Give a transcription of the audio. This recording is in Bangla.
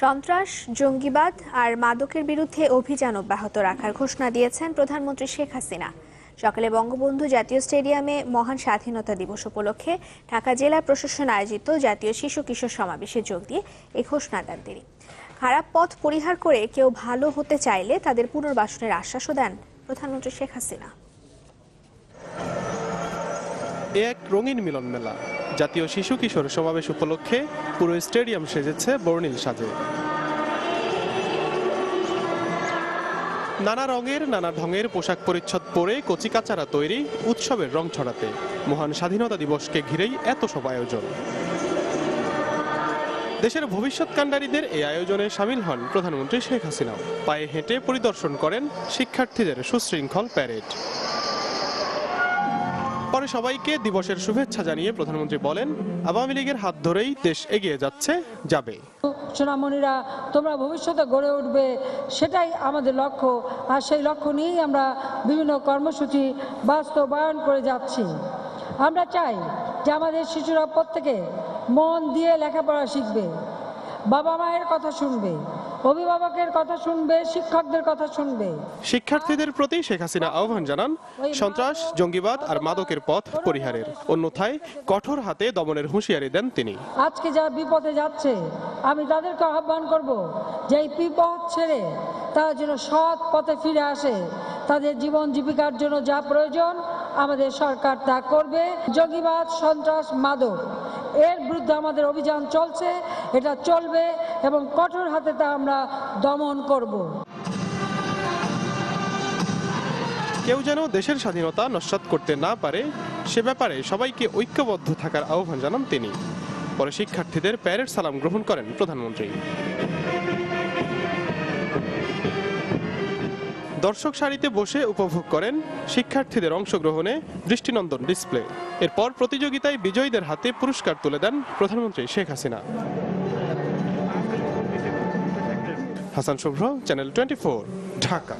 সন্ত্রাস, জঙ্গিবাদ আর মাদকের বিরুদ্ধে অভিযান অব্যাহত রাখার ঘোষণা দিয়েছেন প্রধানমন্ত্রী শেখ হাসিনা। সকালে বঙ্গবন্ধু জাতীয় স্টেডিয়ামে মহান স্বাধীনতা দিবস উপলক্ষে ঢাকা জেলা প্রশাসন আয়োজিত জাতীয় শিশু কিশোর সমাবেশে যোগ দিয়ে এই ঘোষণা দেন তিনি। খারাপ পথ পরিহার করে কেউ ভালো হতে চাইলে তাদের পুনর্বাসনের আশ্বাসও দেন প্রধানমন্ত্রী শেখ হাসিনা। এ এক রঙিন মিলন মেলা। জাতীয় শিশু কিশোর সমাবেশ উপলক্ষে পুরো স্টেডিয়াম সেজেছে বর্ণিল সাজে। নানা রঙের, নানা ঢঙের পোশাক পরিচ্ছদ পরে কচিকাচারা তৈরি উৎসবের রং ছড়াতে। মহান স্বাধীনতা দিবসকে ঘিরেই এত সব আয়োজন। দেশের ভবিষ্যৎ কাণ্ডারীদের এই আয়োজনে সামিল হন প্রধানমন্ত্রী শেখ হাসিনাও পায়ে হেঁটে পরিদর্শন করেন শিক্ষার্থীদের সুশৃঙ্খল প্যারেড। পরে সবাইকে দিবসের শুভেচ্ছা জানিয়ে প্রধানমন্ত্রী বলেন, আওয়ামী লীগের হাত ধরেই দেশ এগিয়ে যাচ্ছে, যাবে। সোনামণিরা, তোমরা ভবিষ্যতে গড়ে উঠবে, সেটাই আমাদের লক্ষ্য, আর সেই লক্ষ্য নিয়েই আমরা বিভিন্ন কর্মসূচি বাস্তবায়ন করে যাচ্ছি। আমরা চাই যে আমাদের শিশুরা প্রত্যেকে মন দিয়ে লেখাপড়া শিখবে বাবা মায়ের কথা শুনবে অভিভাবকের কথা শুনবে শিক্ষকদের কথা শুনবে। শিক্ষার্থীদের প্রতি শেখ হাসিনা আহ্বান জানান সন্ত্রাস জঙ্গিবাদ আর মাদকের পথ পরিহারের। অন্যথায় কঠোর হাতে দমনের হুঁশিয়ারি দেন তিনি। আজকে যা বিপদে যাচ্ছে আমি তাদেরকে আহ্বান করব যে এই বিপদ ছেড়ে তারা যেন সৎ পথে ফিরে আসে। তাদের জীবন জীবিকার জন্য যা প্রয়োজন, আমাদের সরকার তা করবে। জঙ্গিবাদ, সন্ত্রাস, মাদক, এর বিরুদ্ধে আমাদের অভিযান চলছে, এটা চলবে এবং কঠোর হাতে তা আমরা দমন করব। কেউ যেন দেশের স্বাধীনতা নস্বাত করতে না পারে, সে ব্যাপারে সবাইকে ঐক্যবদ্ধ থাকার আহ্বান জানান তিনি। পরে শিক্ষার্থীদের প্যারেড সালাম গ্রহণ করেন প্রধানমন্ত্রী। দর্শক সারিতে বসে উপভোগ করেন শিক্ষার্থীদের অংশগ্রহণে দৃষ্টিনন্দন ডিসপ্লে। এরপর প্রতিযোগিতায় বিজয়ীদের হাতে পুরস্কার তুলে দেন প্রধানমন্ত্রী Sheikh Hasina. Hasan Shubhro, channel twenty Dhaka.